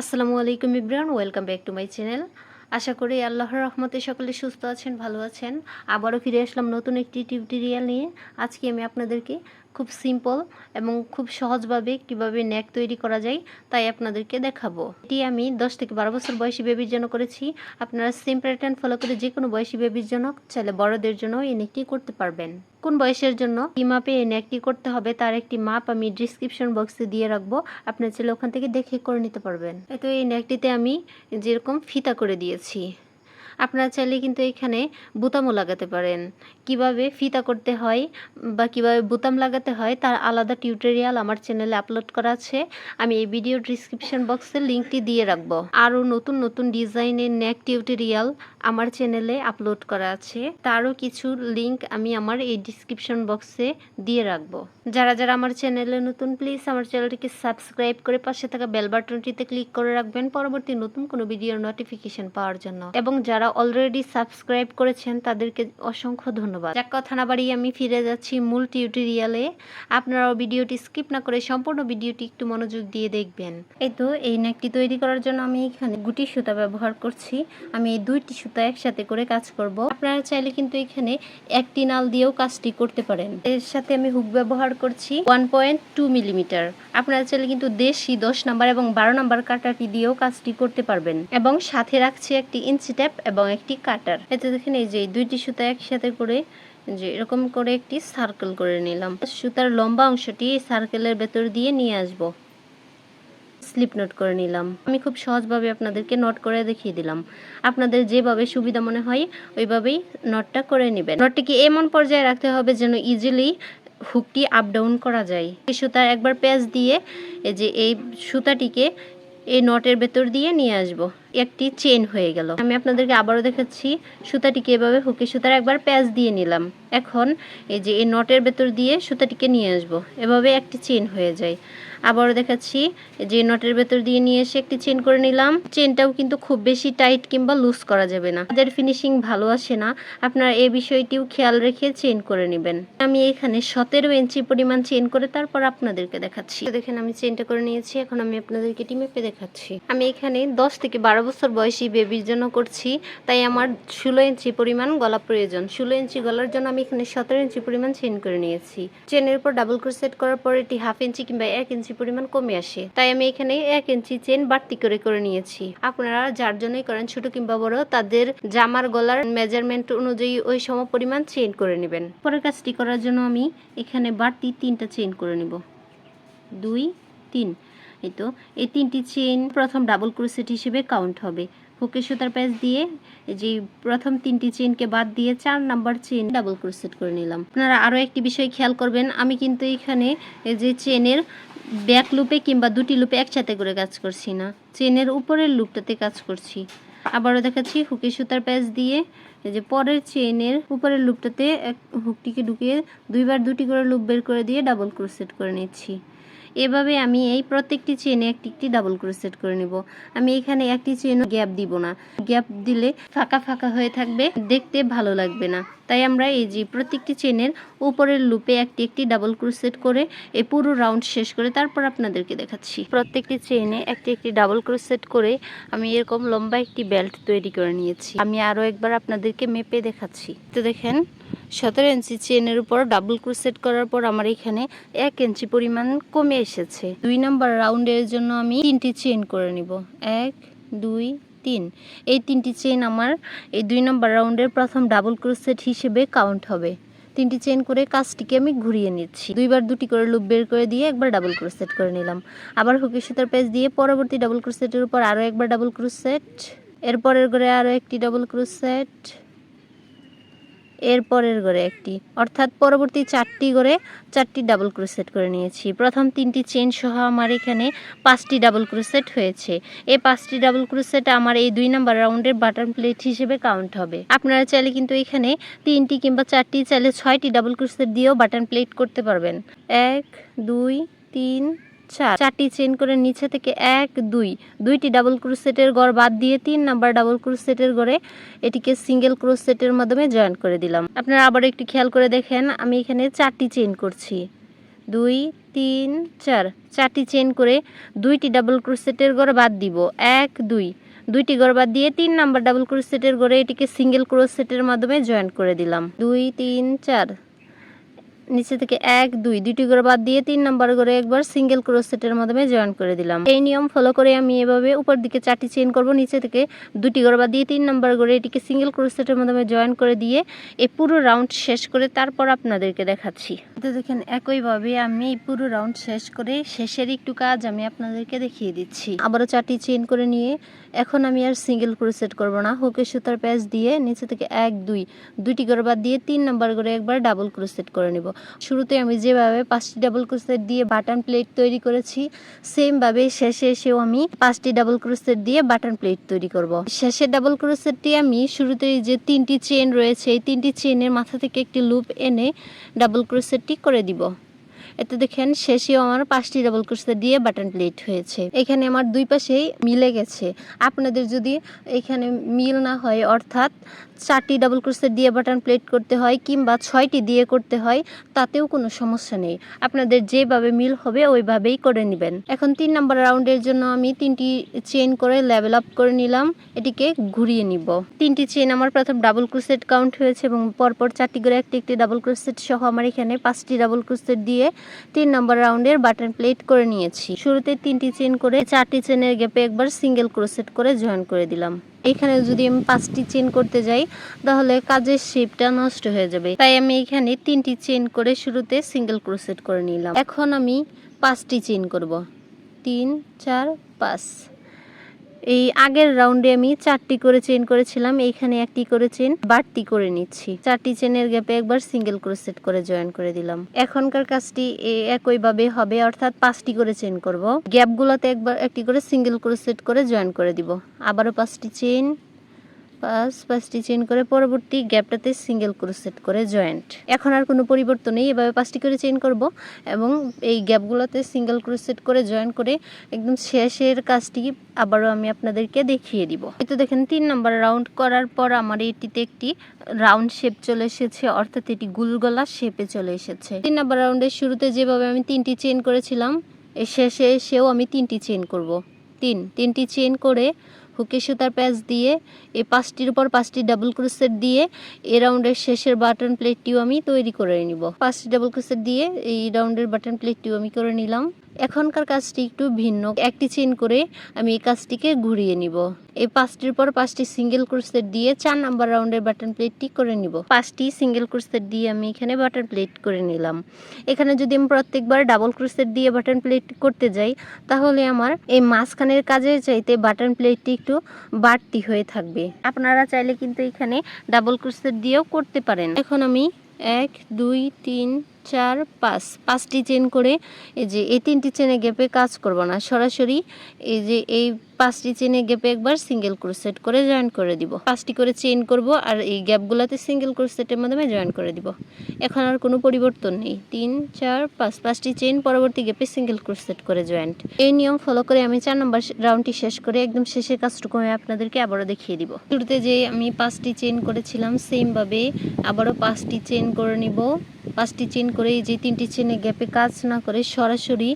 আসসালামু আলাইকুম Ibran welcome back to my channel. আশা করি আল্লাহর রহমতে সকলে সুস্থ আছেন, ভালো আছেন। আবারও ফিরে আসলাম নতুন একটি টিউটোরিয়াল নিয়ে। আজকে আমি আপনাদেরকে খুব সিম্পল এবং খুব সহজভাবে কীভাবে নেক তৈরি করা যায় তাই আপনাদেরকে দেখাবো। এটি আমি দশ থেকে বারো বছর বয়সী বেবির জন্য করেছি। আপনারা সেম প্যাটার্ন ফলো করে যে কোনো বয়সী বেবির জন্য চাইলে বড়দের জন্য এই নেকটি করতে পারবেন। কোন বয়সের জন্য? কি মাপে এই নেকটি করতে হবে, তার একটি মাপ আমি ডিসক্রিপশন বক্সে দিয়ে রাখব। আপনার চাইলে ওখান থেকে দেখে করে নিতে পারবেন। তো এই নেকটিতে আমি যেরকম ফিতা করে দিয়েছি। আপনারা চাইলে কিন্তু এখানে বোতামও লাগাতে পারেন। কীভাবে ফিতা করতে হয় বা কীভাবে বোতাম লাগাতে হয় তার আলাদা টিউটোরিয়াল আমার চ্যানেলে আপলোড করা আছে। আমি এই ভিডিও ডিসক্রিপশন বক্সে লিঙ্কটি দিয়ে রাখব। আরও নতুন নতুন ডিজাইনের নেক টিউটোরিয়াল আমার চ্যানেলে আপলোড করা আছে। তারও কিছু লিংক আমি আমার এই ডিসক্রিপশন বক্সে দিয়ে রাখব। যারা যারা আমার চ্যানেলে নতুন, প্লিজ আমার চ্যানেলটিকে সাবস্ক্রাইব করে পাশে থাকা বেল বাটনটিতে ক্লিক করে রাখবেন। পরবর্তী নতুন কোনো ভিডিওর নোটিফিকেশন পাওয়ার জন্য। এবং যারা অলরেডি সাবস্ক্রাইব করেছেন, তাদেরকে অসংখ্য ধন্যবাদ। যাক, কথা না বাড়িয়ে আমি ফিরে যাচ্ছি মূল টিউটোরিয়ালে আপনারাও ভিডিওটি স্কিপ না করে সম্পূর্ণ ভিডিওটি একটু মনোযোগ দিয়ে দেখবেন। এই তো, এই নেকটি তৈরি করার জন্য আমি এখানে গুটি সুতা ব্যবহার করছি। আমি এই দুইটি সুতা একসাথে করে কাজ করব। আপনারা চাইলে কিন্তু এখানে একটি নাল দিয়েও কাজটি করতে পারেন। এর সাথে আমি হুক ব্যবহার করছি ওয়ান পয়েন্ট টু মিলিমিটার আপনারা চাইলে কিন্তু দেশি দশ নাম্বার এবং বারো নাম্বার কাটাটি দিয়েও কাজটি করতে পারবেন। এবং সাথে রাখছি একটি ইঞ্চি ট্যাপ এবং একটি কাটার। এতে দেখেন এই যে দুইটি সুতা একসাথে করে যে এরকম করে একটি সার্কেল করে নিলাম। সুতার লম্বা অংশটি সার্কেলের ভেতর দিয়ে নিয়ে আসব। স্লিপ নোট করে নিলাম। আমি খুব সহজভাবে আপনাদেরকে নোট করে দেখিয়ে দিলাম। আপনাদের যেভাবে সুবিধা মনে হয় ওইভাবেই নটটা করে নেবেন। নটটিকে এমন পর্যায়ে রাখতে হবে যেন ইজিলি হুকটি আপ ডাউন করা যায়। এই সুতার একবার প্যাচ দিয়ে এই যে এই সুতাটিকে এই নটের ভেতর দিয়ে নিয়ে আসব। একটি চেন হয়ে গেল। আমি আপনাদেরকে আবারও দেখাচ্ছি সুতাটিকে এভাবে হুকে সুতার একবার প্যাচ দিয়ে নিলাম। এখন এই যে এই নটের ভেতর দিয়ে সুতাটিকে নিয়ে আসব। এভাবে একটি চেন হয়ে যায়। আবারও দেখাচ্ছি যে নটের ভেতর দিয়ে নিয়ে এসে একটি চেন করে নিলাম। চেনটাও কিন্তু খুব বেশি টাইট কিংবা লুজ করা যাবে না। তাদের ফিনিশিং ভালো আসে না। আপনারা এই বিষয়টিও খেয়াল রেখে চেন করে নেবেন। আমি এখানে সতেরো ইঞ্চি পরিমাণ চেন করে তারপর আপনাদেরকে দেখাচ্ছি। দেখেন আমি চেনটা করে নিয়েছি। এখন আমি আপনাদেরকে টিমেপে দেখাচ্ছি। আমি এখানে দশ থেকে বারো বছর বয়সী বেবির জন্য করছি, তাই আমার ষোলো ইঞ্চি পরিমাণ গলা প্রয়োজন। ষোলো ইঞ্চি গলার জন্য আমি এখানে সতেরো ইঞ্চি পরিমাণ চেন করে নিয়েছি। চেনের উপর ডাবল ক্রোসেট করার পর এটি হাফ ইঞ্চি কিংবা এক ইঞ্চি পরিমাণ কমে আসে। তাই আমি এখানে এক ইঞ্চি চেন বাড়তি করে করে নিয়েছি। আপনারা যার জন্যই করেন, ছোট কিংবা বড়, তাদের জামার গলার মেজারমেন্ট অনুযায়ী ওই সম পরিমাণ চেন করে নেবেন। পরের কাজটি করার জন্য আমি এখানে বাড়তি তিনটা চেন করে নিব। দুই, তিন। এই তো এই তিনটি চেন প্রথম ডাবল ক্রোসেট হিসেবে কাউন্ট হবে। হুকে সুতার প্যাচ দিয়ে যে প্রথম তিনটি চেনকে বাদ দিয়ে চার নাম্বার চেন ডাবল ক্রোসেট করে নিলাম। আপনারা আরও একটি বিষয় খেয়াল করবেন, আমি কিন্তু এখানে যে চেনের ব্যাক লুপে কিংবা দুটি লুপে একসাথে করে কাজ করছি না। চেনের উপরের লুপটাতে কাজ করছি। আবারও দেখাচ্ছি হুকে সুতার প্যাচ দিয়ে এই যে পরের চেনের উপরের লুপটাতে এক হুকটিকে ঢুকিয়ে দুইবার দুটি করে লুপ বের করে দিয়ে ডাবল ক্রোসেট করে নিচ্ছি। এভাবে আমি এই প্রত্যেকটি চেনে একটি একটি ডাবল ক্রোসেট করে নেব। আমি এখানে একটি চেনও গ্যাপ দিব না। গ্যাপ দিলে ফাঁকা ফাঁকা হয়ে থাকবে, দেখতে ভালো লাগবে না। তাই আমরা এই যে প্রত্যেকটি চেনের উপরের লুপে একটি একটি ডাবল ক্রোসেট করে এই পুরো রাউন্ড শেষ করে তারপর আপনাদেরকে দেখাচ্ছি। প্রত্যেকটি চেনে একটি একটি ডাবল ক্রোসেট করে আমি এরকম লম্বা একটি বেল্ট তৈরি করে নিয়েছি। আমি আরও একবার আপনাদেরকে মেপে দেখাচ্ছি। তো দেখেন সতেরো ইঞ্চি চেনের উপর ডাবল ক্রোসেট করার পর আমার এখানে এক ইঞ্চি পরিমাণ কমে এসেছে। দুই নম্বর রাউন্ডের জন্য আমি তিনটি চেন করে নিব। এক, দুই, তিন। এই তিনটি চেন আমার এই দুই নম্বর রাউন্ডের প্রথম ডাবল ক্রোসেট হিসেবে কাউন্ট হবে। তিনটি চেন করে কাজটিকে আমি ঘুরিয়ে নিচ্ছি। দুইবার দুটি করে লুপ বের করে দিয়ে একবার ডাবল ক্রোসেট করে নিলাম। আবার হুকি সুতার পেজ দিয়ে পরবর্তী ডাবল ক্রোসেটের উপর আরও একবার ডাবল ক্রোসেট এরপরের করে আরও একটি ডাবল ক্রোসেট এরপরের করে একটি। অর্থাৎ পরবর্তী চারটি করে চারটি ডাবল ক্রোসেট করে নিয়েছি। প্রথম তিনটি চেন সহ আমার এখানে পাঁচটি ডাবল ক্রোসেট হয়েছে। এই পাঁচটি ডাবল ক্রোসেট আমার এই দুই নাম্বার রাউন্ডের বাটন প্লেট হিসেবে কাউন্ট হবে। আপনারা চাইলে কিন্তু এখানে তিনটি কিংবা চারটি, চাইলে ছয়টি ডাবল ক্রোসেট দিয়েও বাটন প্লেট করতে পারবেন। এক, দুই, তিন চার, চারটি চেন করে নিচে থেকে এক, দুই। দুইটি ডাবল ক্রোসেটের গড় বাদ দিয়ে তিন নাম্বার ডাবল ক্রোসেটের গড়ে এটিকে সিঙ্গেল ক্রোসেটের মাধ্যমে জয়েন করে দিলাম। আপনারা আবার একটু খেয়াল করে দেখেন, আমি এখানে চারটি চেন করছি। দুই, তিন, চার। চারটি চেন করে দুইটি ডাবল ক্রোসেটের গড় বাদ দিব। এক, দুই। দুইটি গড় বাদ দিয়ে তিন নাম্বার ডাবল ক্রোসেটের গড়ে এটিকে সিঙ্গেল ক্রোসেটের মাধ্যমে জয়েন করে দিলাম। দুই, তিন, চার। নিচে থেকে এক, দুই দুটি করে বাদ দিয়ে তিন নাম্বার করে একবার সিঙ্গেল ক্রোসেটের মাধ্যমে জয়েন করে দিলাম। এই নিয়ম ফলো করে আমি এভাবে উপর দিকে চারটি চেন করব, নিচে থেকে দুটি করে বাদ দিয়ে তিন নাম্বার করে এটিকে সিঙ্গেল ক্রোসেটের মাধ্যমে জয়েন করে দিয়ে এই পুরো রাউন্ড শেষ করে তারপর আপনাদেরকে দেখাচ্ছি। তো দেখেন, একইভাবে আমি পুরো রাউন্ড শেষ করে শেষের একটু কাজ আমি আপনাদেরকে দেখিয়ে দিচ্ছি। আবারও চারটি চেন করে নিয়ে এখন আমি আর সিঙ্গেল ক্রোসেট করব না। হুকে সুতার প্যাচ দিয়ে নিচে থেকে এক, দুই দুটি করে বাদ দিয়ে তিন নাম্বার করে একবার ডাবল ক্রোসেট করে নিব। শুরুতে আমি যেভাবে পাঁচটি ডাবল ক্রোসেট দিয়ে বাটন প্লেট তৈরি করেছি, সেমভাবে শেষে এসেও আমি পাঁচটি ডাবল ক্রোসেট দিয়ে বাটন প্লেট তৈরি করব। শেষের ডাবল ক্রোসেটটি আমি শুরুতে যে তিনটি চেন রয়েছে, এই তিনটি চেনের মাথা থেকে একটি লুপ এনে ডাবল ক্রোসেটটি করে দিব। এতে দেখেন, শেষেও আমার পাঁচটি ডাবল ক্রোসেট দিয়ে বাটন প্লেট হয়েছে। এখানে আমার দুই পাশেই মিলে গেছে। আপনাদের যদি এখানে মিল না হয়, অর্থাৎ চারটি ডাবল ক্রোসেট দিয়ে বাটন প্লেট করতে হয় কিংবা ছয়টি দিয়ে করতে হয়, তাতেও কোনো সমস্যা নেই। আপনাদের যেভাবে মিল হবে ওইভাবেই করে নেবেন। এখন তিন নম্বর রাউন্ডের জন্য আমি তিনটি চেন করে লেভেল আপ করে নিলাম। এটিকে ঘুরিয়ে নিব। তিনটি চেন আমার প্রথম ডাবল ক্রোসেট কাউন্ট হয়েছে এবং পরপর চারটি করে একটি একটি ডাবল ক্রোসেট সহ আমার এখানে পাঁচটি ডাবল ক্রোসেট দিয়ে তিন নম্বর রাউন্ডের বাটন প্লেট করে নিয়েছি। শুরুতে তিনটি চেন করে চারটি চেনের গ্যাপে একবার সিঙ্গেল ক্রোসেট করে জয়েন করে দিলাম। এখানে যদি আমি পাঁচটি চেন করতে যাই, তাহলে কাজের শেপটা নষ্ট হয়ে যাবে। তাই আমি এখানে তিনটি চেন করে শুরুতে সিঙ্গেল ক্রোসেট করে নিলাম। এখন আমি পাঁচটি চেন করব। তিন, চার, পাঁচ। এই আগের রাউন্ডে আমি চারটি করে চেন করেছিলাম, এইখানে একটি করে চেন বাড়তি করে নিচ্ছি। চারটি চেনের গ্যাপে একবার সিঙ্গেল ক্রোসেট করে জয়েন করে দিলাম। এখনকার কাজটি একইভাবে হবে, অর্থাৎ পাঁচটি করে চেন করব। গ্যাপগুলোতে একবার একটি করে সিঙ্গেল ক্রোসেট করে জয়েন করে দিব। আবারও পাঁচটি চেন পাঁচ পাঁচটি চেন করে পরবর্তী গ্যাপটাতে সিঙ্গেল ক্রোসেট করে জয়েন্ট। এখন আর কোনো পরিবর্তন নেই, এভাবে পাঁচটি করে চেন করব এবং এই গ্যাপগুলোতে সিঙ্গেল ক্রোসেট করে জয়েন করে একদম শেষের কাজটি আবারও আমি আপনাদেরকে দেখিয়ে দিব। তো দেখেন, তিন নম্বর রাউন্ড করার পর আমার এটিতে একটি রাউন্ড শেপ চলে এসেছে, অর্থাৎ এটি গুলগলা শেপে চলে এসেছে। তিন নম্বর রাউন্ডের শুরুতে যেভাবে আমি তিনটি চেন করেছিলাম, এর শেষে এসেও আমি তিনটি চেন করব। তিন, তিনটি চেন করে হুকে সুতার প্যাচ দিয়ে এই পাঁচটির উপর পাঁচটি ডাবল ক্রোসেট দিয়ে এ রাউন্ডের শেষের বাটন প্লেটটিও আমি তৈরি করে নিব। পাঁচটি ডাবল ক্রোসেট দিয়ে এই রাউন্ডের বাটন প্লেটটিও আমি করে নিলাম। এখনকার কাজটি একটু ভিন্ন। একটি চেন করে আমি এই কাজটিকে ঘুরিয়ে নিব। এই পাঁচটির পর পাঁচটি সিঙ্গেল ক্রোসেট দিয়ে চার নাম্বার রাউন্ডের বাটন প্লেটটি করে নিব। পাঁচটি সিঙ্গেল ক্রোসেট দিয়ে আমি এখানে বাটন প্লেট করে নিলাম। এখানে যদি আমি প্রত্যেকবার ডাবল ক্রোসেট দিয়ে বাটন প্লেট করতে যাই, তাহলে আমার এই মাঝখানের কাজের চাইতে বাটন প্লেটটি একটু বাড়তি হয়ে থাকবে। আপনারা চাইলে কিন্তু এখানে ডাবল ক্রোসেট দিয়েও করতে পারেন। এখন আমি এক, দুই, তিন চার, পাঁচ। পাঁচটি চেন করে এই যে এই তিনটি চেনে গ্যাপে কাজ করব না। সরাসরি এই যে এই পাঁচটি চেনে গ্যাপে একবার সিঙ্গেল ক্রোসেট করে জয়েন করে দিব। পাঁচটি করে চেন করব আর এই গ্যাপগুলোতে সিঙ্গেল ক্রোসেটের মাধ্যমে জয়েন করে দিব। এখন আর কোনো পরিবর্তন নেই। তিন, চার, পাঁচ। পাঁচটি চেন পরবর্তী গ্যাপে সিঙ্গেল ক্রোসেট করে জয়েন্ট এই নিয়ম ফলো করে আমি চার নম্বর রাউন্ডটি শেষ করে একদম শেষের কাজটুকু আমি আপনাদেরকে আবারও দেখিয়ে দিব। শুরুতে যে আমি পাঁচটি চেন করেছিলাম সেমভাবে আবারও পাঁচটি চেন করে নিব। পাঁচটি চেন করে এই যে তিনটি চেনে গ্যাপে কাজ না করে সরাসরি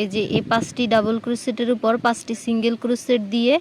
এই যে এই পাঁচটি ডাবল ক্রোসেটের উপর পাঁচটি সিঙ্গেল ক্রোসেট দিয়ে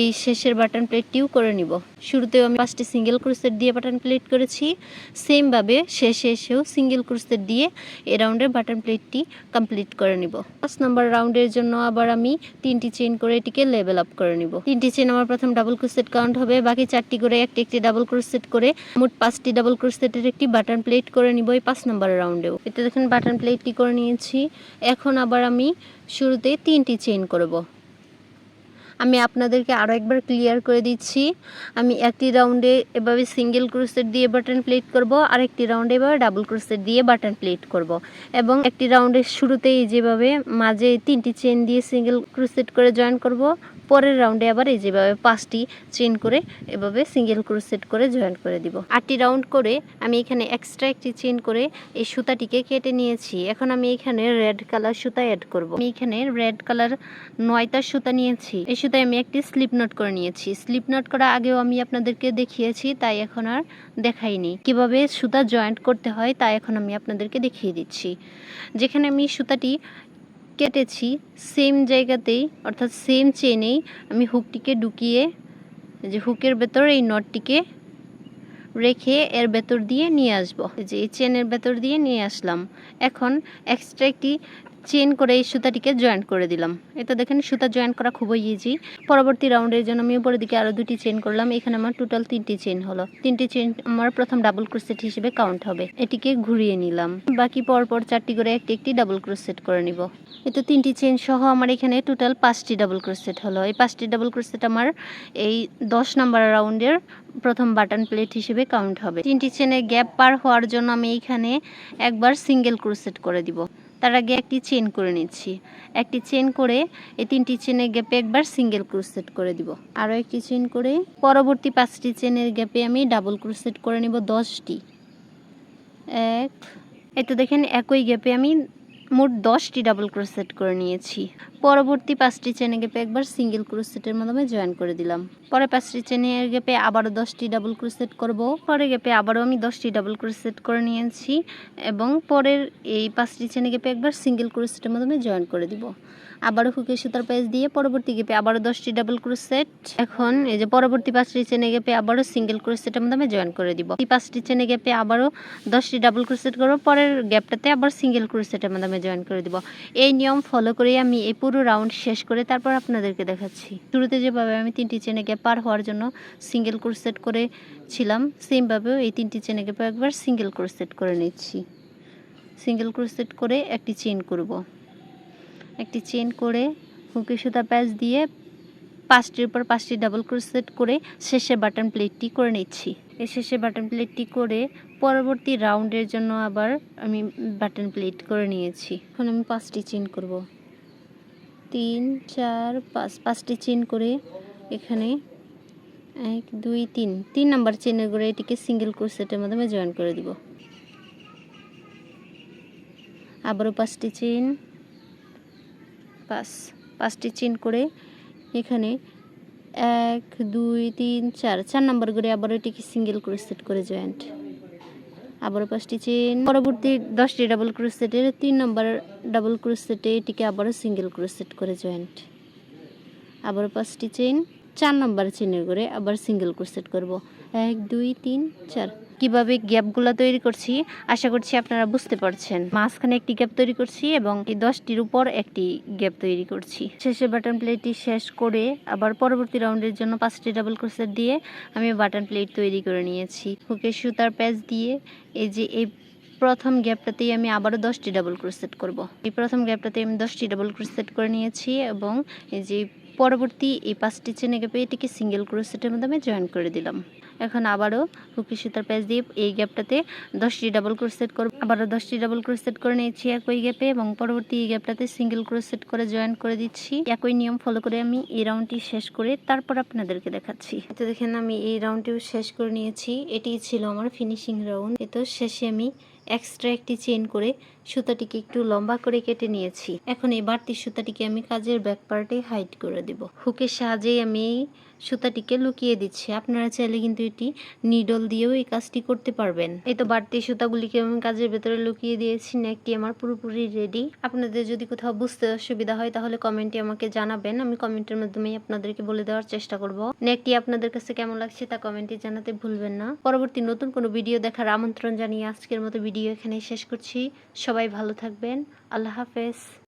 এই শেষের বাটন প্লেটটিও করে নিব। শুরুতেও আমি পাঁচটি সিঙ্গেল ক্রোসেট দিয়ে বাটন প্লেট করেছি। সেমভাবে শেষে এসেও সিঙ্গেল ক্রোসেট দিয়ে এ রাউন্ডের বাটন প্লেটটি কমপ্লিট করে নিব। পাঁচ নম্বর রাউন্ডের জন্য আবার আমি তিনটি চেন করে এটিকে লেভেল আপ করে নিব। তিনটি চেন আমার প্রথম ডাবল ক্রোসেট কাউন্ট হবে। বাকি চারটি করে একটি একটি ডাবল ক্রোসেট করে মোট পাঁচটি ডাবল ক্রোসেটের একটি বাটন প্লেট করে নিব এই পাঁচ নম্বর রাউন্ডেও এটা দেখেন বাটন প্লেটটি করে নিয়েছি। এখন আবার আমি শুরুতে তিনটি চেন করব। আমি আপনাদেরকে আরও একবার ক্লিয়ার করে দিচ্ছি। আমি একটি রাউন্ডে এভাবে সিঙ্গেল ক্রোসেট দিয়ে বাটন প্লেট করব আর একটি রাউন্ডে এভাবে ডাবল ক্রোসেট দিয়ে বাটন প্লেট করব। এবং একটি রাউন্ডের শুরুতেই যেভাবে মাঝে তিনটি চেন দিয়ে সিঙ্গেল ক্রোসেট করে জয়েন করব পরের রাউন্ডে আবার এই যেভাবে পাঁচটি চেন করে এভাবে সিঙ্গেল ক্রোসেট করে জয়েন করে দিব। আটটি রাউন্ড করে আমি এখানে এক্সট্রা একটি চেন করে এই সুতাটিকে কেটে নিয়েছি। এখন আমি এখানে রেড কালার সুতা অ্যাড করব। আমি এখানে রেড কালার নয়টা সুতা নিয়েছি। এই সুতায় আমি একটি স্লিপ নট করে নিয়েছি। স্লিপ নট করা আগেও আমি আপনাদেরকে দেখিয়েছি, তাই এখন আর দেখাইনি। কীভাবে সুতা জয়েন্ট করতে হয় তা এখন আমি আপনাদেরকে দেখিয়ে দিচ্ছি। যেখানে আমি সুতাটি কেটেছি সেম জায়গাতেই, অর্থাৎ সেম চেনেই আমি হুকটিকে ঢুকিয়ে যে হুকের ভেতর এই নটটিকে রেখে এর ভেতর দিয়ে নিয়ে আসব। যে এই চেনের ভেতর দিয়ে নিয়ে আসলাম। এখন এক্সট্রা একটি চেন করে এই সুতাটিকে জয়েন্ট করে দিলাম। এটা দেখেন, সুতা জয়েন্ট করা খুবই ইজি পরবর্তী রাউন্ডের জন্য আমি উপরের দিকে আরও দুটি চেন করলাম। এখানে আমার টোটাল তিনটি চেন হলো। তিনটি চেন আমার প্রথম ডাবল ক্রোসেট হিসেবে কাউন্ট হবে। এটিকে ঘুরিয়ে নিলাম। বাকি পরপর চারটি করে একটি একটি ডাবল ক্রোসেট করে নিব। এতে তিনটি চেন সহ আমার এখানে টোটাল পাঁচটি ডাবল ক্রোসেট হলো। এই পাঁচটি ডাবল ক্রোসেট আমার এই দশ নাম্বার রাউন্ডের প্রথম বাটন প্লেট হিসেবে কাউন্ট হবে। তিনটি চেনের গ্যাপ পার হওয়ার জন্য আমি এইখানে একবার সিঙ্গেল ক্রোসেট করে দিব। তার আগে একটি চেন করে নিচ্ছি। একটি চেন করে এই তিনটি চেনের গ্যাপে একবার সিঙ্গেল ক্রোসেট করে দিব। আরও একটি চেন করে পরবর্তী পাঁচটি চেনের গ্যাপে আমি ডাবল ক্রোসেট করে নেব দশটি। এক এই তো দেখেন একই গ্যাপে আমি মোট দশটি ডাবল ক্রোসেট করে নিয়েছি। পরবর্তী পাঁচটি চেনে গেপে একবার সিঙ্গেল ক্রোসেটের মাধ্যমে জয়েন করে দিলাম। পরে পাঁচটি চেনের গ্যাপে আবারও দশটি ডাবল ক্রোসেট করব। পরে গেপে আবারও আমি দশটি ডাবল ক্রোসেট করে নিয়েছি এবং পরের এই পাঁচটি চেনে গেপে একবার সিঙ্গেল ক্রোসেটের মাধ্যমে জয়েন করে দিব। আবারও হুকে সুতার পেজ দিয়ে পরবর্তী গেপে আবারও দশটি ডাবল ক্রোসেট এখন এই যে পরবর্তী পাঁচটি চেনে গেপে আবারও সিঙ্গেল ক্রোসেটের মাধ্যমে জয়েন করে দিব। এই পাঁচটি চেনে গেপে আবারও দশটি ডাবল ক্রোসেট করব, পরের গ্যাপটাতে আবার সিঙ্গেল ক্রোসেটের মাধ্যমে জয়েন করে দিব। এই নিয়ম ফলো করে আমি এই পুরো রাউন্ড শেষ করে তারপর আপনাদেরকে দেখাচ্ছি। শুরুতে যেভাবে আমি তিনটি চেনে গ্যাপ পার হওয়ার জন্য সিঙ্গেল ক্রোসেট করে ছিলাম সেমভাবেও এই তিনটি চেনে গ্যাপে একবার সিঙ্গেল ক্রোসেট করে নিচ্ছি। সিঙ্গেল ক্রোসেট করে একটি চেন করব। একটি চেন করে হুকি সুতা প্যাচ দিয়ে পাঁচটির উপর পাঁচটি ডাবল ক্রোসেট করে শেষে বাটন প্লেটটি করে নিচ্ছি। এই শেষে বাটন প্লেটটি করে পরবর্তী রাউন্ডের জন্য আবার আমি বাটন প্লেট করে নিয়েছি। এখন আমি পাঁচটি চেন করব। তিন, চার, পাঁচ, পাঁচটি চেন করে এখানে এক, দুই, তিন তিন নাম্বার চেনের করে এটিকে সিঙ্গেল ক্রোসেটের মাধ্যমে জয়েন করে দিব। আবারও পাঁচটি চেন পাঁচ, পাঁচটি চেন করে এখানে এক, দুই, তিন, চার চার নাম্বার করে আবার এটিকে সিঙ্গেল ক্রোসেট করে জয়েন্ট আবারও পাঁচটি চেন পরবর্তী দশটি ডাবল ক্রোসেটের তিন নম্বর ডাবল ক্রোসেটে এটিকে আবারও সিঙ্গেল ক্রোসেট করে জয়েন্ট আবারও পাঁচটি চেন চার নম্বর চেনের করে আবার সিঙ্গেল ক্রোসেট করব। এক, দুই, তিন, চার। কীভাবে গ্যাপগুলো তৈরি করছি, আশা করছি আপনারা বুঝতে পারছেন। মাঝখানে একটি গ্যাপ তৈরি করছি এবং দশটির উপর একটি গ্যাপ তৈরি করছি। শেষে বাটন প্লেটটি শেষ করে আবার পরবর্তী রাউন্ডের জন্য পাঁচটি ডাবল ক্রোসেট দিয়ে আমি বাটন প্লেট তৈরি করে নিয়েছি। হুকে সুতার প্যাচ দিয়ে এই যে এই প্রথম গ্যাপটাতেই আমি আবারও দশটি ডাবল ক্রোসেট করব। এই প্রথম গ্যাপটাতে আমি দশটি ডাবল ক্রোসেট করে নিয়েছি এবং এই যে পরবর্তী এই পাঁচটি চেনে গ্যাপে এটিকে সিঙ্গেল ক্রোসেটের মাধ্যমে জয়েন করে দিলাম। এখন আবারও হুকি সুতার প্যাচ দিয়ে এই গ্যাপটাতে দশটি ডাবল ক্রোসেট করব। আবারও দশটি ডাবল ক্রোসেট করে নিয়েছি একই গ্যাপে এবং পরবর্তী এই গ্যাপটাতে সিঙ্গেল ক্রোসেট করে জয়েন করে দিচ্ছি। একই নিয়ম ফলো করে আমি এই রাউন্ডটি শেষ করে তারপর আপনাদেরকে দেখাচ্ছি। তো দেখেন আমি এই রাউন্ডটিও শেষ করে নিয়েছি। এটি ছিল আমার ফিনিশিং রাউন্ড এতো শেষে আমি এক্সট্রা একটি চেন করে সুতাটিকে একটু লম্বা করে কেটে নিয়েছি। এখন এই বাড়তি সুতাটিকে আমি কাজের ব্যাক পার্টে হাইড করে দেব। হুকের সাহায্যেই আমি সুতাটিকে লুকিয়ে দিচ্ছি। আপনারা চাইলে কিন্তু এটি নিডল দিয়েও এই কাজটি করতে পারবেন। এই তো বাড়তি সুতাগুলিকে আমি কাজের ভেতরে লুকিয়ে দিয়েছি। নেকটি আমার পুরোপুরি রেডি আপনাদের যদি কোথাও বুঝতে অসুবিধা হয়, তাহলে কমেন্টে আমাকে জানাবেন। আমি কমেন্টের মাধ্যমেই আপনাদেরকে বলে দেওয়ার চেষ্টা করব। নেকটি আপনাদের কাছে কেমন লাগছে তা কমেন্টে জানাতে ভুলবেন না। পরবর্তী নতুন কোনো ভিডিও দেখার আমন্ত্রণ জানিয়ে আজকের মতো ভিডিও এখানেই শেষ করছি। সবাই ভালো থাকবেন। আল্লাহ হাফেজ।